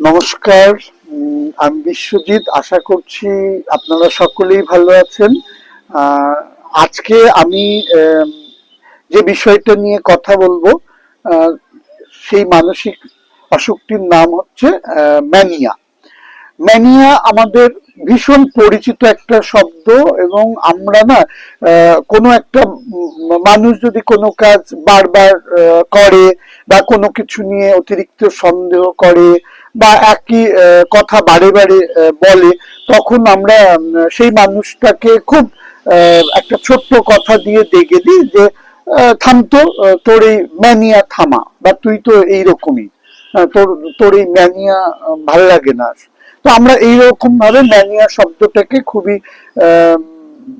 নমস্কার আমি বিশ্বজিৎ, আশা করছি আপনারা সকলেই ভালো আছেন। আজকে আমি যে বিষয়টা নিয়ে কথা বলব সেই মানসিক অসুখটির নাম হচ্ছে ম্যানিয়া। ম্যানিয়া আমাদের ভীষণ পরিচিত একটা শব্দ এবং আমরা না কোনো একটা মানুষ যদি কোনো কাজ বারবার করে বা কোনো কিছু নিয়ে অতিরিক্ত সন্দেহ করে বা একই কথা বারে বারে বলে, তখন আমরা সেই মানুষটাকে খুব একটা ছোট্ট কথা দিয়ে দেখে দিই যে থামতো তোর এই ম্যানিয়া থামা, বা তুই তো এইরকমই তোর তোর এই ম্যানিয়া ভালো লাগে না। তো আমরা এইরকম ভাবে ম্যানিয়া শব্দটাকে খুবই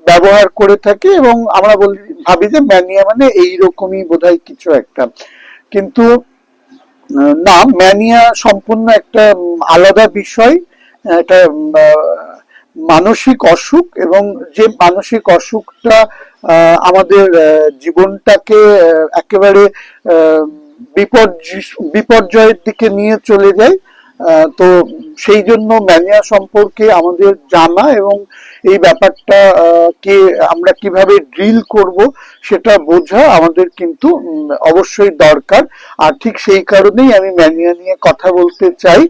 ব্যবহার করে থাকি এবং আমরা বলি, ভাবি যে ম্যানিয়া মানে এইরকমই বোধহয় কিছু একটা। কিন্তু না, ম্যানিয়া সম্পূর্ণ একটা আলাদা বিষয় এটা মানসিক অসুখ এবং যে মানসিক অসুখটা আমাদের জীবনটাকে একেবারে বিপর্য, বিপর্যয়ের দিকে নিয়ে চলে যায় তো সেই জন্য ম্যানিয়া সম্পর্কে আমাদের জানা এবং এই ব্যাপারটা কে আমরা কীভাবে ড্রিল করব সেটা বোঝা আমাদের কিন্তু অবশ্যই দরকার। আর ঠিক সেই কারণেই আমি ম্যানিয়া নিয়ে কথা বলতে চাই।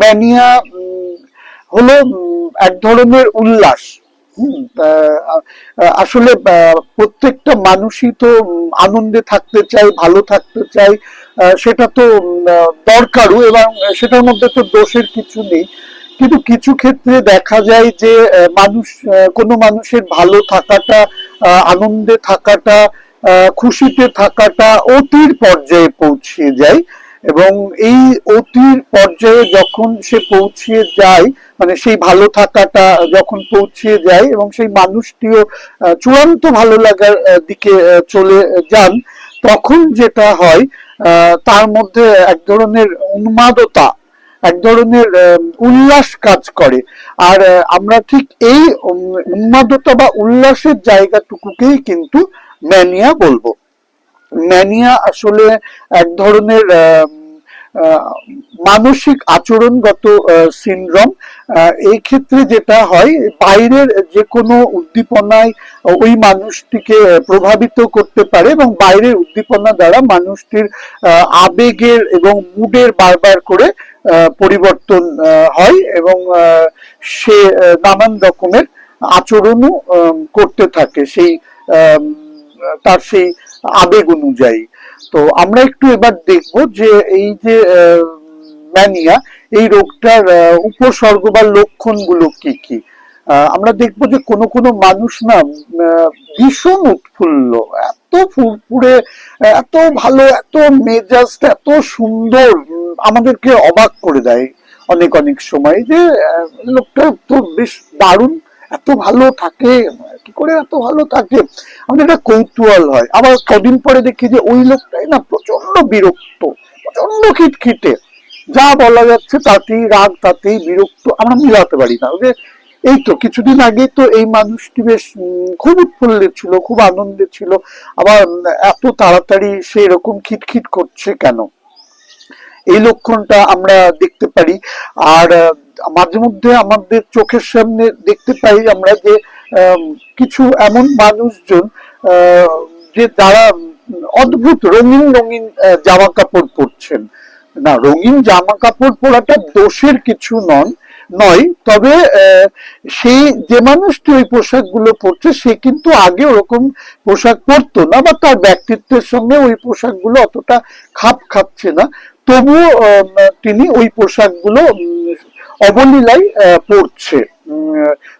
ম্যানিয়া হলো এক ধরনের উল্লাস। আসলে প্রত্যেকটা মানুষই তো আনন্দে থাকতে চায়, ভালো থাকতে চায় সেটা তো দরকারও এবং সেটার মধ্যে তো দোষের কিছু নেই। কিন্তু কিছু ক্ষেত্রে দেখা যায় যে মানুষ কোনো মানুষের ভালো থাকাটা আনন্দে থাকাটা খুশিতে থাকাটা অতির পর্যায়ে পৌঁছিয়ে যায়। এবং এই অতির পর্যায়ে যখন সে পৌঁছিয়ে যায় মানে সেই ভালো থাকাটা যখন পৌঁছিয়ে যায় এবং সেই মানুষটিও চূড়ান্ত ভালো লাগার দিকে চলে যান, তখন যেটা হয় তার মধ্যে এক ধরনের উন্মাদতা, এক ধরনের উল্লাস কাজ করে। আর আমরা ঠিক এই উন্মাদতা বা উল্লাসের জায়গাটুকুকেই কিন্তু ম্যানিয়া বলব। ম্যানিয়া আসলে এক ধরনের মানসিক আচরণগত সিনড্রোম এই ক্ষেত্রে যেটা হয়, বাইরের যে কোনো উদ্দীপনায় ওই মানুষটিকে প্রভাবিত করতে পারে এবং বাইরের উদ্দীপনা দ্বারা মানুষটির আবেগের এবং মুডের বারবার করে পরিবর্তন হয় এবং সে নানান রকমের আচরণও করতে থাকে সেই তার সেই আবেগ অনুযায়ী। তো আমরা একটু এবার দেখব যে এই যে ম্যানিয়া এই রোগটার উপসর্গ বা লক্ষণগুলো কি কি? আমরা দেখব যে কোনো কোনো মানুষ না ভীষণ উৎফুল্ল, এত ফুরফুরে, এত ভালো, এত মেজাজটা, এত সুন্দর আমাদেরকে অবাক করে দেয় অনেক অনেক সময় যে লোকটা তো বেশ দারুণ এত ভালো থাকে, কি করে এত ভালো থাকে? আমাদের একটা কৌতূহল হয়। আবার কদিন পরে দেখি যে ওই লোকটাই না প্রচণ্ড বিরক্ত প্রচণ্ড খিটখিটে। যা বলা যাচ্ছে তাতেই রাগ, তাতেই বিরক্ত। আমরা মিলাতে পারি না। যে এই তো কিছুদিন আগে তো এই মানুষটি বেশ খুব উৎফুল্লিত ছিল, খুব আনন্দে ছিল। আবার এত তাড়াতাড়ি সে এরকম খিটখিট করছে কেন? এই লক্ষণটা আমরা দেখতে পারি। আর মাঝে মধ্যে আমাদের চোখের সামনে দেখতে পাই আমরা যে কিছু এমন মানুষজন যে যারা অদ্ভুত রঙিন রঙিন জামা কাপড় পরছেন। না, রঙিন জামা কাপড় পরাটা দোষের কিছু নন, নয়, তবে সেই যে মানুষটি ওই পোশাকগুলো পরছে, সে কিন্তু আগে ওরকম পোশাক পরতো না বা তার ব্যক্তিত্বের সঙ্গে ওই পোশাকগুলো অতটা খাপ খাচ্ছে না। তবুও তিনি ওই পোশাকগুলো অবলীলায় পড়ছে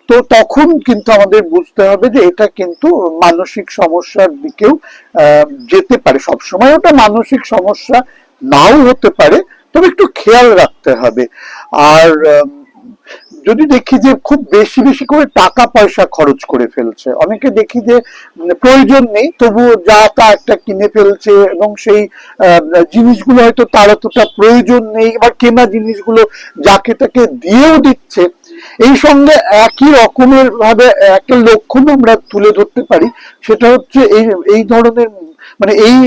তো তখন কিন্তু আমাদের বুঝতে হবে যে এটা কিন্তু মানসিক সমস্যার দিকেও যেতে পারে। সবসময় ওটা মানসিক সমস্যা নাও হতে পারে, তবে একটু খেয়াল রাখতে হবে। আর যদি দেখি যে খুব বেশি বেশি করে টাকা পয়সা খরচ করে ফেলছে, অনেকে দেখি যে প্রয়োজন নেই, তবুও যা তা একটা কিনে ফেলছে এবং সেই জিনিসগুলো হয়তো তার অতটা প্রয়োজন নেই বা কেনা জিনিসগুলো যাকে তাকে দিয়েও দিচ্ছে। এই সঙ্গে একই রকমের ভাবে, একটা লক্ষণ আমরা তুলে ধরতে পারি, সেটা হচ্ছে এই এই ধরনের মানে এই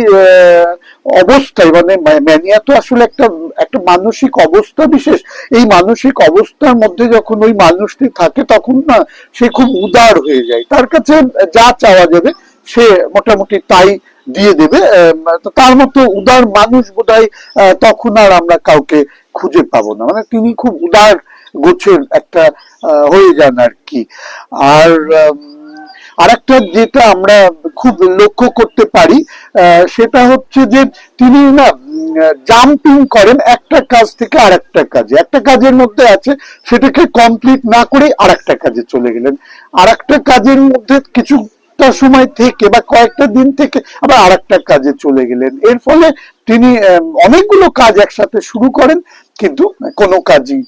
অবস্থায় মানে ম্যানিয়া তো আসলে একটা একটা মানসিক অবস্থা বিশেষ। এই মানসিক অবস্থার মধ্যে যখন ওই মানুষটি থাকে তখন না সে খুব উদার হয়ে যায়। তার কাছে যা চাওয়া যাবে সে মোটামুটি তাই দিয়ে দেবে। তার মতো উদার মানুষ আহ, তখন আর আমরা কাউকে খুঁজে পাবো না। মানে তিনি খুব উদার গোছের একটা হয়ে যান আর কি। আর আরেকটা যেটা আমরা খুব লক্ষ্য করতে পারি সেটা হচ্ছে যে তিনি না জাম্পিং করেন একটা কাজ থেকে আরেকটা কাজে। একটা কাজের মধ্যে আছে, সেটাকে কমপ্লিট না করে আরেকটা কাজে চলে গেলেন। আরেকটা কাজের মধ্যে কিছুটা সময় থেকে বা কয়েকটা দিন থেকে আবার আরেকটা কাজে চলে গেলেন। এর ফলে তিনি অনেকগুলো কাজ একসাথে শুরু করেন, কিন্তু কোনো কাজই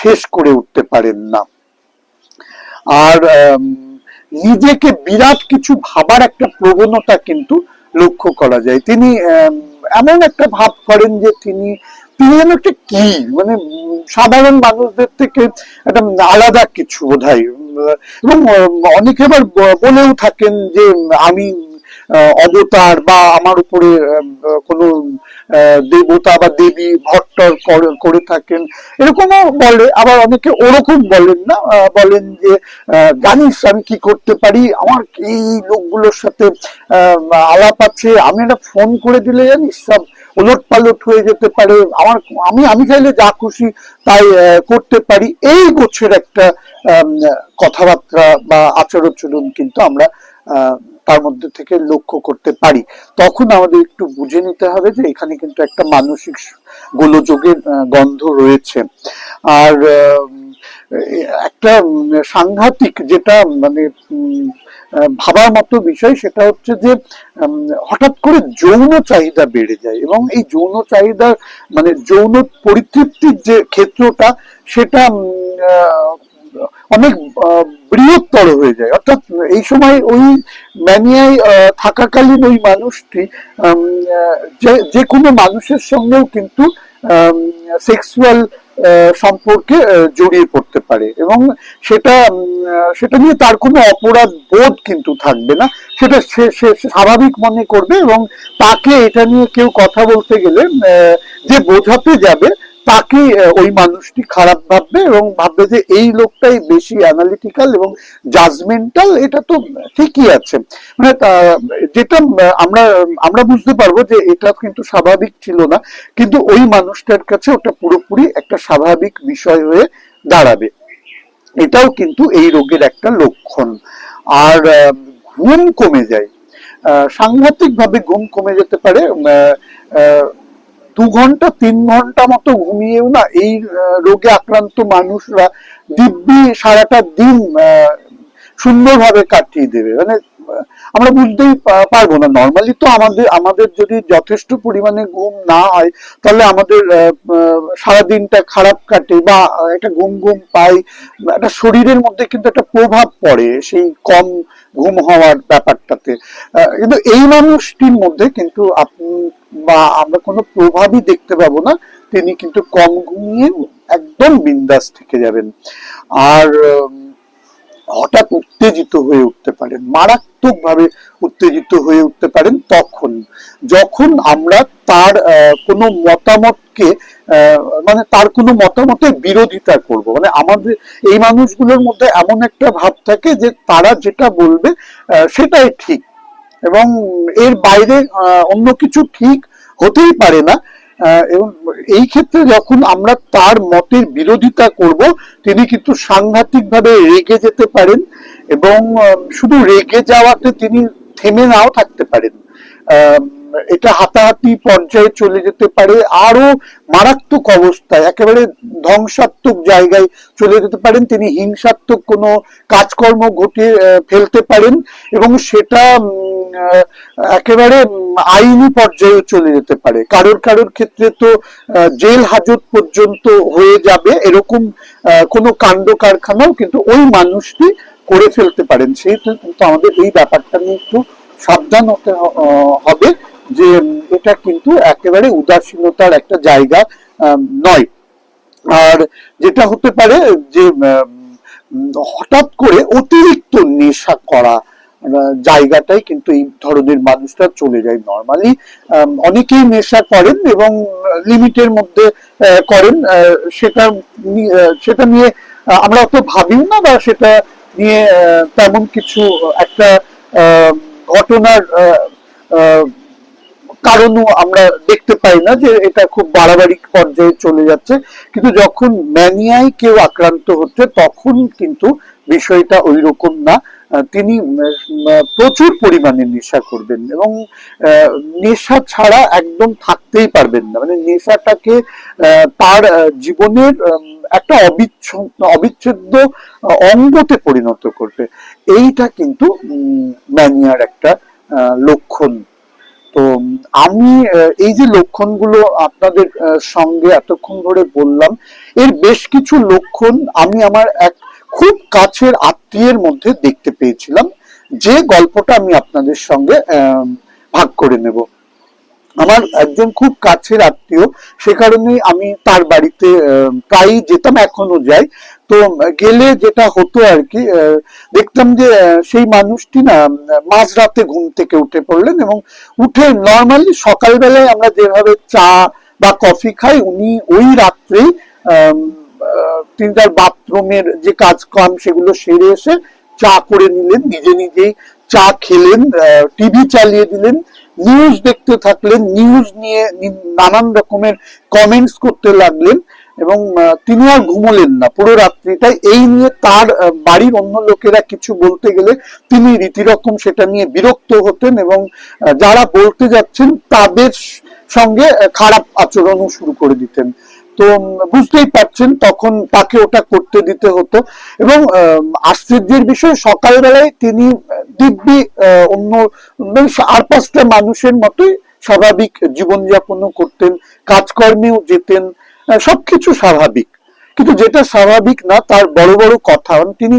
শেষ করে উঠতে পারেন না। আর নিজেকে বিরাট কিছু ভাবার একটা প্রবণতা কিন্তু লক্ষ্য করা যায়। তিনি এমন একটা ভাব করেন যে তিনি তিনি যেন একটা কি মানে সাধারণ মানুষদের থেকে একটা আলাদা কিছু বোধ হয় এবং অনেকে আবার বলেও থাকেন যে আমি অবতার বা আমার উপরে কোনো দেবতা বা দেবী ভট্টর করে- থাকেন, এরকমও বলে, আবার অনেকে ওরকম বলেন না বলেন যে জানিস আমি কি করতে পারি? আমার এই লোকগুলোর সাথে আলাপ আছে, আমি একটা ফোন করে দিলে জানিস সব ওলট পালট হয়ে যেতে পারে, আমার, আমি আমি চাইলে যা খুশি তাই করতে পারি। এই গোছের একটা কথাবার্তা বা আচরণ কিন্তু আমরা তার মধ্যে থেকে লক্ষ্য করতে পারি। তখন আমাদের একটু বুঝে নিতে হবে যে এখানে কিন্তু একটা মানসিক গোলযোগের গন্ধ রয়েছে। আর একটা সাংঘাতিক যেটা মানে ভাবার মতো বিষয় সেটা হচ্ছে যে হঠাৎ করে যৌন চাহিদা বেড়ে যায় এবং এই যৌন চাহিদা মানে যৌন পরিতৃপ্তির যে ক্ষেত্রটা সেটা অনেক বৃহত্তর হয়ে যায়। অর্থাৎ এই সময় ওই ম্যানিয়ায় থাকাকালীন ওই মানুষটি যে কোনো মানুষের সঙ্গেও কিন্তু সেক্সুয়াল সম্পর্কে জড়িয়ে পড়তে পারে। এবং সেটা সেটা নিয়ে তার কোনো অপরাধ বোধ কিন্তু থাকবে না। সেটা সে স্বাভাবিক মনে করবে এবং তাকে এটা নিয়ে কেউ কথা বলতে গেলে যে বোঝাতে যাবে তাকে ওই মানুষটি খারাপ ভাববে এবং ভাববে যে এই লোকটাই বেশি অ্যানালিটিক্যাল এবং জাজমেন্টাল এটা তো ঠিকই আছে। মানে যেটা আমরা আমরা বুঝতে পারব যে এটা কিন্তু স্বাভাবিক ছিল না, কিন্তু ওই মানুষটার কাছে ওটা পুরোপুরি একটা স্বাভাবিক বিষয় হয়ে দাঁড়াবে। এটাও কিন্তু এই রোগের একটা লক্ষণ। আর ঘুম কমে যায়। সাংঘাতিক ভাবে ঘুম কমে যেতে পারে দু ঘণ্টা তিন ঘণ্টা মতো ঘুমিয়েও না এই রোগে আক্রান্ত মানুষরা দিব্যি সারাটা দিন সুন্দরভাবে কাটিয়ে দেবে। মানে আমরা বুঝতেই পারব না। নর্মালি তো আমাদের আমাদের যদি যথেষ্ট পরিমাণে ঘুম না হয়, তাহলে আমাদের সারাদিনটা খারাপ কাটে বা একটা ঘুম ঘুম পাই। একটা শরীরের মধ্যে কিন্তু একটা প্রভাব পড়ে সেই কম ঘুম হওয়ার ব্যাপারটাতে। কিন্তু এই মানুষটির মধ্যে কিন্তু আপনি বা আমরা কোনো প্রভাবই দেখতে পাবো না, তিনি কিন্তু কম ঘুমিয়ে একদম বিন্দাস থেকে যাবেন। আর হঠাৎ উত্তেজিত হয়ে উঠতে পারেন মারাত্মক ভাবে উত্তেজিত হয়ে উঠতে পারেন তখন। যখন আমরা তার কোনো মতামতকে মানে তার কোনো মতামতের বিরোধিতা করব মানে আমাদের, এই মানুষগুলোর মধ্যে এমন একটা ভাব থাকে যে তারা যেটা বলবে সেটাই ঠিক। এবং এর বাইরে অন্য কিছু ঠিক হতেই পারে না এবং এই ক্ষেত্রে যখন আমরা তার মতের বিরোধিতা করব, তিনি কিন্তু সাংঘাতিক ভাবে রেগে যেতে পারেন এবং শুধু রেগে যাওয়াতে তিনি থেমে নাও থাকতে পারেন। এটা হাতাহাতি পর্যায়ে চলে যেতে পারে আরও মারাত্মক অবস্থায়, একেবারে ধ্বংসাত্মক জায়গায় চলে যেতে পারেন। তিনি হিংসাত্মক কোনো কাজকর্ম ঘটিয়ে ফেলতে পারেন এবং সেটা একেবারে আইনি পর্যায়ে চলে যেতে পারে। কারোর কারোর ক্ষেত্রে তো জেল হাজত পর্যন্ত হয়ে যাবে এরকম কোনো কাণ্ড কারখানাও কিন্তু ওই মানুষটি করে ফেলতে পারেন। সেহেতু কিন্তু আমাদের এই ব্যাপারটা নিয়ে একটু সাবধান হতে হবে যে এটা কিন্তু একেবারে উদাসীনতার একটা জায়গা নয়। আর যেটা হতে পারে যে হঠাৎ করে অতিরিক্ত নেশা করা জায়গাটাই কিন্তু এই ধরনের মানুষরা চলে যায় নর্মালি অনেকেই নেশা করেন এবং লিমিটের মধ্যে করেন সেটা সেটা নিয়ে আমরা অত ভাবিও না বা সেটা নিয়ে তেমন কিছু একটা ঘটনার কারণও আমরা দেখতে পাই না যে এটা খুব বাড়াবাড়ি পর্যায়ে চলে যাচ্ছে। কিন্তু যখন ম্যানিয়ায় কেউ আক্রান্ত হচ্ছে, তখন কিন্তু বিষয়টা ওই রকম না তিনি প্রচুর পরিমাণে নেশা করবেন এবং নেশা ছাড়া একদম থাকতেই পারবেন না। মানে নেশাটাকে তার জীবনের একটা অবিচ্ছেদ্য অঙ্গতে পরিণত করবে। এইটা কিন্তু ম্যানিয়ার একটা লক্ষণ। তো আমি এই যে লক্ষণগুলো আপনাদের সঙ্গে এতক্ষণ ধরে বললাম, এর বেশ কিছু লক্ষণ আমি আমার এক খুব কাছের আত্মীয়ের মধ্যে দেখতে পেয়েছিলাম। যে গল্পটা আমি আপনাদের সঙ্গে ভাগ করে নেব। আমার একজন খুব কাছের আত্মীয়, সে কারণেই আমি তার বাড়িতে প্রায়ই যেতাম এখনও যাই। তো গেলে যেটা হতো আর কি দেখতাম যে সেই মানুষটি না মাঝরাতে ঘুম থেকে উঠে পড়লেন এবং উঠে নর্মালি সকালবেলায় আমরা যেভাবে চা বা কফি খাই, উনি ওই রাত্রেই আম, আহ, তিনি তার বাথরুমের যে কাজ কাম সেগুলো সেরে এসে চা করে নিলেন নিজে নিজেই চা খেলেন টিভি চালিয়ে দিলেন নিউজ দেখতে থাকলেন নিউজ নিয়ে নানান রকমের কমেন্টস করতে লাগলেন এবং তিনি আর ঘুমোলেন না। পুরো রাত্রিটাই এই নিয়ে তার বাড়ির অন্য লোকেরা কিছু বলতে গেলে তিনি রীতিরকম সেটা নিয়ে বিরক্ত হতেন এবং যারা বলতে যাচ্ছেন তাদের সঙ্গে খারাপ আচরণও শুরু করে দিতেন। তো বুঝতেই পারছেন, তখন তাকে ওটা করতে দিতে হতো। এবং আশ্চর্যের বিষয়, সকালবেলায় তিনি দিব্যি অন্য মানে আর পাঁচটা মানুষের মতোই স্বাভাবিক জীবনযাপনও করতেন, কাজকর্মেও যেতেন সবকিছু স্বাভাবিক। কিন্তু যেটা স্বাভাবিক না, তার বড় বড় কথা। মানে তিনি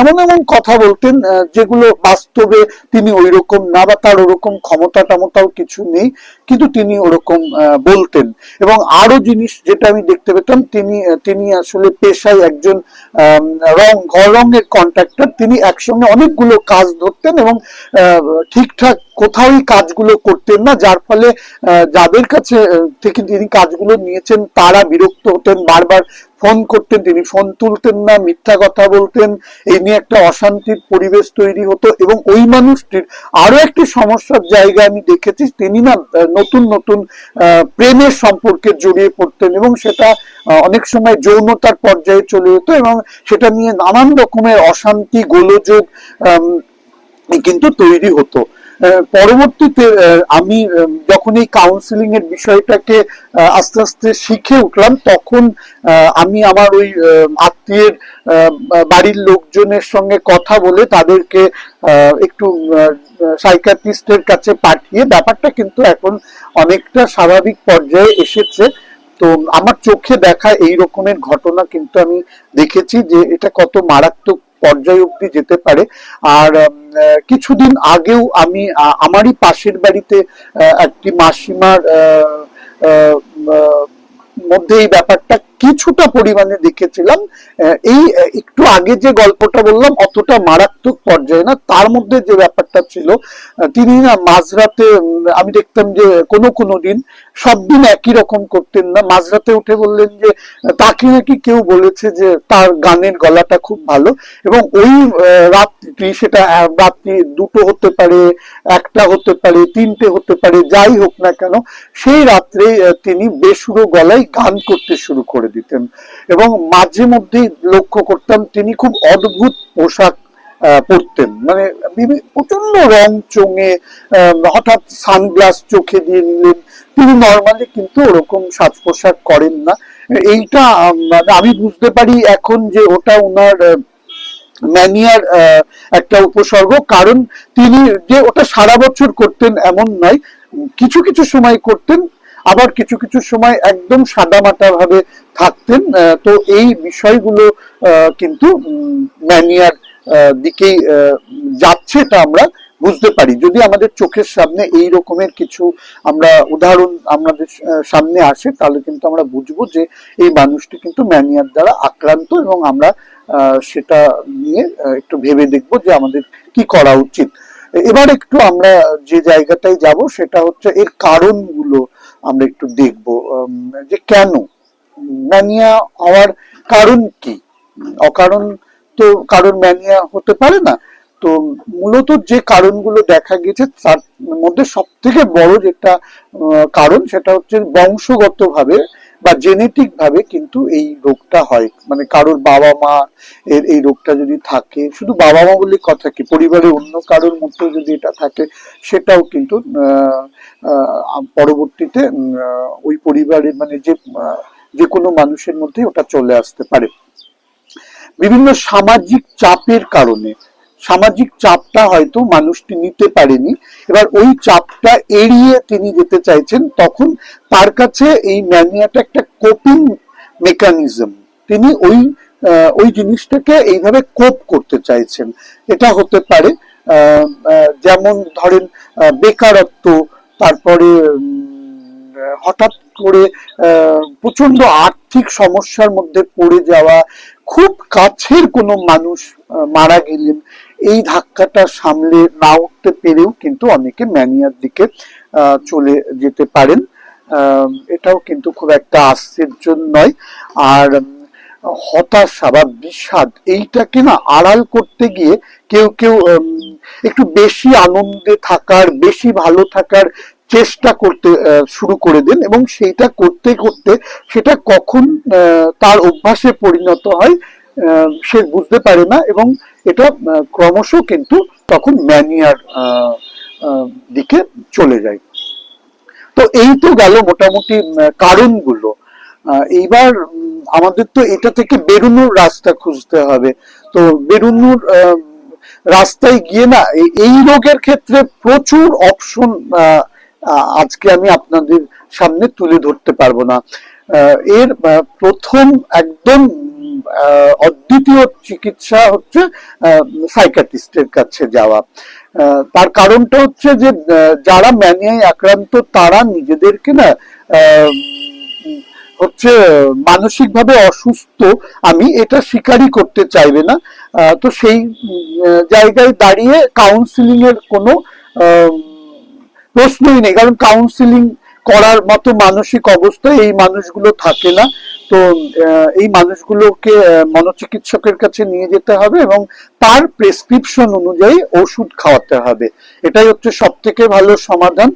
এমন এমন কথা বলতেন যেগুলো বাস্তবে তিনি ওই রকম না বা তার ওরকম ক্ষমতা টমতাও কিছু নেই। কিন্তু তিনি ওরকম বলতেন। এবং আরও জিনিস যেটা আমি দেখতে পেতাম, তিনি তিনি আসলে পেশায় একজন রং, ঘর রঙের কন্ট্রাক্টর তিনি একসঙ্গে অনেকগুলো কাজ ধরতেন এবং ঠিকঠাক কোথাওই কাজগুলো করতেন না, যার ফলে যাদের কাছে থেকে তিনি কাজগুলো নিয়েছেন, তারা বিরক্ত হতেন, বারবার ফোন করতেন, তিনি ফোন তুলতেন না, মিথ্যা কথা বলতেন। এই নিয়ে একটা অশান্তির পরিবেশ তৈরি হতো এবং ওই মানুষটির আরও একটি সমস্যার জায়গা আমি দেখেছি, তিনি না নতুন নতুন প্রেমের সম্পর্কে জড়িয়ে পড়তেন এবং সেটা অনেক সময় যৌনতার পর্যায়ে চলে যেত এবং সেটা নিয়ে নানান রকমের অশান্তি, গোলযোগ কিন্তু তৈরি হতো। পরবর্তীতে আমি যখন এই কাউন্সিলিং এর বিষয়টাকে আস্তে আস্তে শিখে উঠলাম, তখন আমি আমার ওই আত্মীয়ের বাড়ির লোকজনের সঙ্গে কথা বলে তাদেরকে একটু সাইকাট্রিস্টের কাছে পাঠিয়ে ব্যাপারটা কিন্তু এখন অনেকটা স্বাভাবিক পর্যায়ে এসেছে। তো আমার চোখে দেখা এই রকমের ঘটনা কিন্তু আমি দেখেছি যে এটা কত মারাত্মক পর্যায়ে অব্দি যেতে পারে। আর কিছুদিন আগেও আমি আমারই পাশের বাড়িতে একটি মাসিমার মধ্যে এই ব্যাপারটা কিছুটা পরিমাণে দেখেছিলাম। এই একটু আগে যে গল্পটা বললাম, অতটা মারাত্মক পর্যায়ে না, তার মধ্যে যে ব্যাপারটা ছিল তিনি না মাঝরাতে আমি দেখতাম যে কোনো কোনো দিন, সব দিন একই রকম করতেন না, মাঝরাতে উঠে বললেন যে, তাকে নাকি কেউ বলেছে যে তার গানের গলাটা খুব ভালো, এবং ওই রাত্রি সেটা রাত্রি দুটো হতে পারে, একটা হতে পারে, তিনটে হতে পারে, যাই হোক না কেন, সেই রাত্রে তিনি বেসুরো গলায় গান করতে শুরু করে দিতেন। এবং মাঝে মধ্যেই লক্ষ্য করতাম তিনি খুব অদ্ভুত পোশাক পরতেন। মানে প্রচণ্ড রং চঙে হঠাৎ সানগ্লাস চোখে দিয়ে নিলেন। তিনি নর্মালি কিন্তু ওরকম সাজ পোশাক করেন না। এইটা মানে আমি বুঝতে পারি এখন যে ওটা ওনার ম্যানিয়ার একটা উপসর্গ। কারণ তিনি যে ওটা সারা বছর করতেন এমন নয়, কিছু কিছু সময় করতেন, আবার কিছু কিছু সময় একদম সাদামাটা ভাবে থাকতেন তো এই বিষয়গুলো কিন্তু ম্যানিয়ার দিকেই যাচ্ছে এটা আমরা বুঝতে পারি। যদি আমাদের চোখের সামনে এই রকমের কিছু আমরা উদাহরণ আমাদের সামনে আসে, তাহলে কিন্তু আমরা বুঝব যে এই মানুষটি কিন্তু ম্যানিয়ার দ্বারা আক্রান্ত এবং আমরা সেটা নিয়ে একটু ভেবে দেখব যে আমাদের কি করা উচিত। এবার একটু আমরা যে জায়গাটায় যাব, সেটা হচ্ছে এর কারণগুলো আমরা একটু দেখব যে কেন ম্যানিয়া হওয়ার কারণ কি? অকারণ তো কারণ ম্যানিয়া হতে পারে না। তো মূলত যে কারণগুলো দেখা গেছে তার মধ্যে সব থেকে বড় যেটা কারণ সেটা হচ্ছে বংশগতভাবে বা জেনেটিক ভাবে কিন্তু এই রোগটা হয়। মানে কারোর বাবা মা এর এই রোগটা যদি থাকে, শুধু বাবা মা বলে কথা কি পরিবারে অন্য কারোর মধ্যে যদি এটা থাকে, সেটাও কিন্তু পরবর্তীতে ওই পরিবারের মানে যে যে কোনো মানুষের মধ্যে ওটা চলে আসতে পারে। বিভিন্ন সামাজিক চাপের কারণে, সামাজিক চাপটা হয়তো মানুষটি নিতে পারেনি, এবার ওই চাপটা এড়িয়ে তিনি যেতে চাইছেন, তখন তার কাছে এই ম্যানিয়াটা একটা কোপিং মেকানিজম তিনি ওই ওই জিনিসটাকে এইভাবে কোপ করতে চাইছেন। এটা হতে পারে যেমন ধরেন বেকারত্ব, তারপরে হঠাৎ করে প্রচণ্ড আর্থিক সমস্যার মধ্যে পড়ে যাওয়া, খুব কাছের কোনো মানুষ মারা গেলেন, এই ধাক্কাটা সামলে না উঠতে পেরেও কিন্তু অনেকে ম্যানিয়ার দিকে চলে যেতে পারেন। এটাও কিন্তু খুব একটা আশ্চর্য নয়। আর, হতাশা বা বিষাদ, এইটাকে না আড়াল করতে গিয়ে কেউ কেউ একটু বেশি আনন্দে থাকার, বেশি ভালো থাকার চেষ্টা করতে শুরু করে দেন এবং সেইটা করতে করতে সেটা কখন তার অভ্যাসে পরিণত হয় সে বুঝতে পারে না এবং এটা ক্রমশ কিন্তু তখন ম্যানিয়ার দিকে চলে যায়। তো এই তো গেল মোটামুটি কারণগুলো। এইবার আমাদের তো এটা থেকে বেরোনোর রাস্তা খুঁজতে হবে। তো বেরোনোর রাস্তায় গিয়ে না এই রোগের ক্ষেত্রে প্রচুর অপশন আজকে আমি আপনাদের সামনে তুলে ধরতে পারব না। এর প্রথম একদম অদ্বিতীয় চিকিৎসা হচ্ছে সাইকাটিস্টের কাছে যাওয়া। তার কারণটা হচ্ছে যে যারা ম্যানিয়ায় আক্রান্ত তারা নিজেদেরকে না হচ্ছে মানসিকভাবে অসুস্থ আমি এটা স্বীকারই করতে চাইবে না। তো সেই জায়গায় দাঁড়িয়ে কাউন্সিলিং এর কোনো আহ, প্রশ্নই নেই, কারণ কাউন্সিলিং করার মতো মানসিক অবস্থায় এই মানুষগুলো থাকে না। তো এই মানুষগুলোকে মনোচিকিৎসকের কাছে নিয়ে যেতে হবে এবং তার প্রেসক্রিপশন অনুযায়ী ওষুধ খাওয়াতে হবে। এটাই হচ্ছে সব থেকে ভালো সমাধান।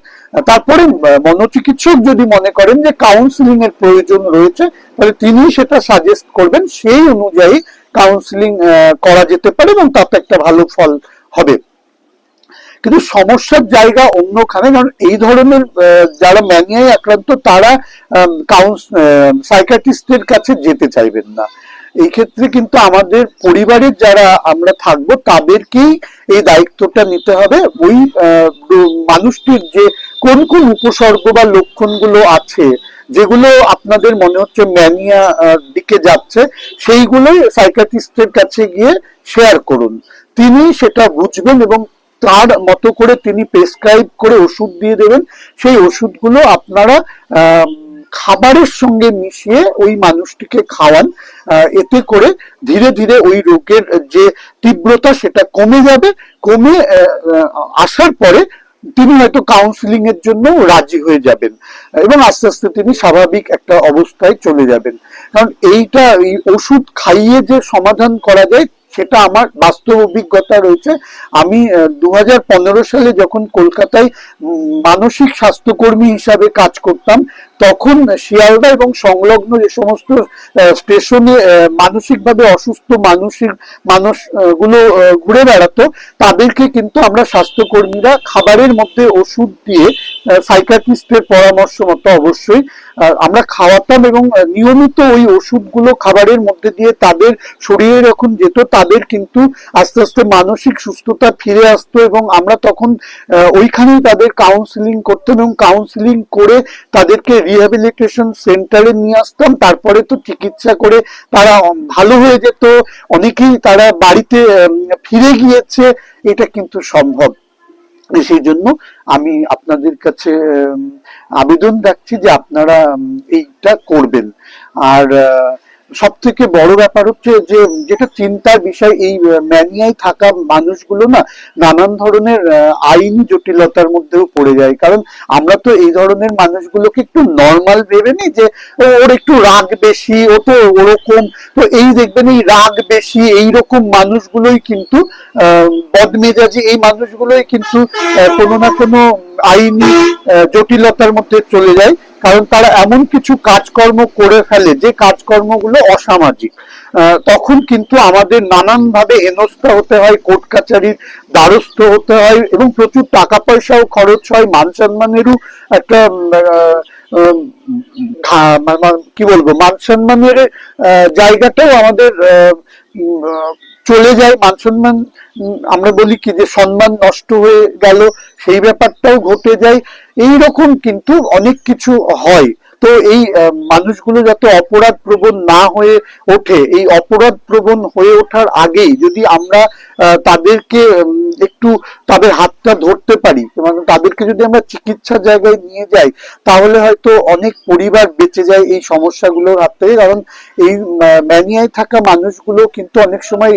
তারপরে মনোচিকিৎসক যদি মনে করেন যে কাউন্সিলিং এর প্রয়োজন রয়েছে, তাহলে তিনি সেটা সাজেস্ট করবেন, সেই অনুযায়ী কাউন্সিলিং করা যেতে পারে এবং তাতে একটা ভালো ফল হবে। কিন্তু সমস্যার জায়গা অন্যখানে, কারণ এই ধরনের যারা ম্যানিয়ায় আক্রান্ত, তারা কাউন্স সাইকাটিস্টের কাছে যেতে চাইবেন না। এই ক্ষেত্রে কিন্তু আমাদের পরিবারের যারা আমরা থাকব, তাদেরকেই এই দায়িত্বটা নিতে হবে। ওই মানুষটির যে কোন কোন উপসর্গ বা লক্ষণগুলো আছে, যেগুলো আপনাদের মনে হচ্ছে ম্যানিয়া দিকে যাচ্ছে, সেইগুলোই সাইকাটিস্টের কাছে গিয়ে শেয়ার করুন। তিনি সেটা বুঝবেন এবং তার মতো করে তিনি প্রেসক্রাইব করে ওষুধ দিয়ে দেবেন। সেই ওষুধগুলো আপনারা খাবারের সঙ্গে মিশিয়ে ওই মানুষটিকে খাওয়ান। এতে করে ধীরে ধীরে ওই রোগের যে তীব্রতা সেটা কমে যাবে। কমে আসার পরে তিনি হয়তো কাউন্সিলিং এর জন্য রাজি হয়ে যাবেন। এবং আস্তে আস্তে তিনি স্বাভাবিক একটা অবস্থায় চলে যাবেন। কারণ এইটা, এই ওষুধ খাইয়ে যে সমাধান করা যায় সেটা আমার বাস্তব অভিজ্ঞতা রয়েছে। আমি দু হাজার পনেরো সালে যখন কলকাতায় মানসিক স্বাস্থ্যকর্মী হিসাবে কাজ করতাম তখন শিয়ালদা এবং সংলগ্ন যে সমস্ত স্টেশনে মানসিকভাবে অসুস্থ মানুষের মানুষ আহ, গুলো ঘুরে বেড়াতো তাদেরকে কিন্তু আমরা স্বাস্থ্যকর্মীরা খাবারের মধ্যে ওষুধ দিয়ে সাইকাট্রিস্টের পরামর্শ মতো অবশ্যই আমরা খাওয়াতাম এবং নিয়মিত ওই ওষুধগুলো খাবারের মধ্যে দিয়ে তাদের শরীরে যখন যেত তাদের কিন্তু আস্তে আস্তে মানসিক সুস্থতা ফিরে আসতো এবং আমরা তখন ওইখানেই তাদের কাউন্সিলিং করতাম এবং কাউন্সিলিং করে তাদেরকে রিহ্যাবিলিটেশন সেন্টারে নিয়ে আসতাম, তারপরে তো চিকিৎসা করে তারা ভালো হয়ে যেত। অনেকেই তারা বাড়িতে ফিরে গিয়েছে, এটা কিন্তু সম্ভব। সেই জন্য আমি আপনাদের কাছে আবেদন রাখছি যে আপনারা এইটা করবেন। আর সব থেকে বড় ব্যাপার হচ্ছে যে, যেটা চিন্তার বিষয়, এই ম্যানিয়ায় থাকা মানুষগুলো না নানান ধরনের আইনি জটিলতার মধ্যেও পড়ে যায়। কারণ আমরা তো এই ধরনের মানুষগুলোকে একটু নর্মাল ভেবে নিই যে, ওর একটু রাগ বেশি, ও তো ওরকম। তো এই দেখবেন, এই রাগ বেশি, এই রকম মানুষগুলোই কিন্তু বদমেজাজি, এই মানুষগুলোই কিন্তু কোনো না কোনো আইনি জটিলতার মধ্যে চলে যায়। কারণ তারা এমন কিছু কাজকর্ম করে ফেলে যে কাজকর্মগুলো অসামাজিক। তখন কিন্তু আমাদের নানান ভাবে হেনস্থা হতে হয় কোর্ট কাছারির দ্বারস্থ হতে হয় এবং প্রচুর টাকা পয়সাও খরচ হয় মান সম্মানেরও একটা উম, আহ, উম, ঘা- মা- মা- কি বলব মান সম্মানের জায়গাটাও আমাদের চলে যায়। মান সম্মান আমরা বলি কি যে সম্মান নষ্ট হয়ে গেল সেই ব্যাপারটাও ঘটে যায়। এই রকম কিন্তু অনেক কিছু হয়। তো এই মানুষগুলো যাতে অপরাধ প্রবণ না হয়ে ওঠে, এই অপরাধ প্রবণ হয়ে ওঠার আগেই যদি আমরা তাদেরকে একটু তাদের হাতটা ধরতে পারি মানে তাদেরকে যদি আমরা চিকিৎসার জায়গায় নিয়ে যাই, তাহলে হয়তো অনেক পরিবার বেঁচে যায় এই সমস্যাগুলোর হাত থেকে। কারণ এই ম্যানিয়ায় থাকা মানুষগুলো কিন্তু অনেক সময়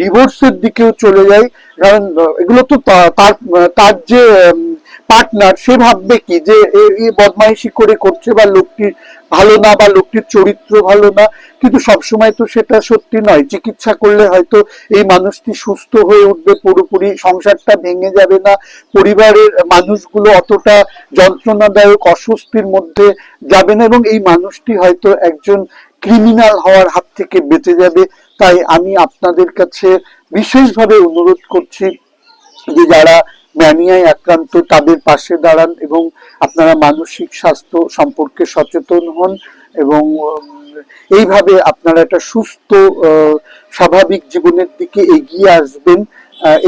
ডিভোর্সের দিকেও চলে যায়। কারণ এগুলো তো তার তার যে পার্টনার সে ভাববে কি যে এ- এ বদমাইশি করে করছে বা লোকটি ভালো না বা লোকটির চরিত্র ভালো না। কিন্তু সবসময় তো সেটা সত্যি নয়। চিকিৎসা করলে হয়তো এই মানুষটি সুস্থ হয়ে উঠবে, পুরোপুরি সংসারটা ভেঙে যাবে না। পরিবারের মানুষগুলো অতটা যন্ত্রণাদায়ক, অস্বস্তির মধ্যে যাবে না এবং এই মানুষটি হয়তো একজন ক্রিমিনাল হওয়ার হাত থেকে বেঁচে যাবে। তাই আমি আপনাদের কাছে বিশেষভাবে অনুরোধ করছি যে যারা ম্যানিয়ায় আক্রান্ত, তাদের পাশে দাঁড়ান এবং আপনারা মানসিক স্বাস্থ্য সম্পর্কে সচেতন হন এবং এইভাবে আপনারা একটা সুস্থ স্বাভাবিক জীবনের দিকে এগিয়ে আসবেন।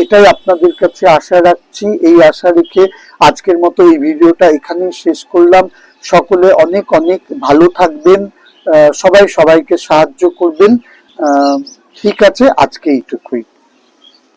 এটাই আপনাদের কাছে আশা রাখছি। এই আশা রেখে আজকের মতো এই ভিডিওটা এখানেই শেষ করলাম। সকলে অনেক অনেক ভালো থাকবেন। সবাই সবাইকে সাহায্য করবেন। ঠিক আছে, আজকে এইটুকুই।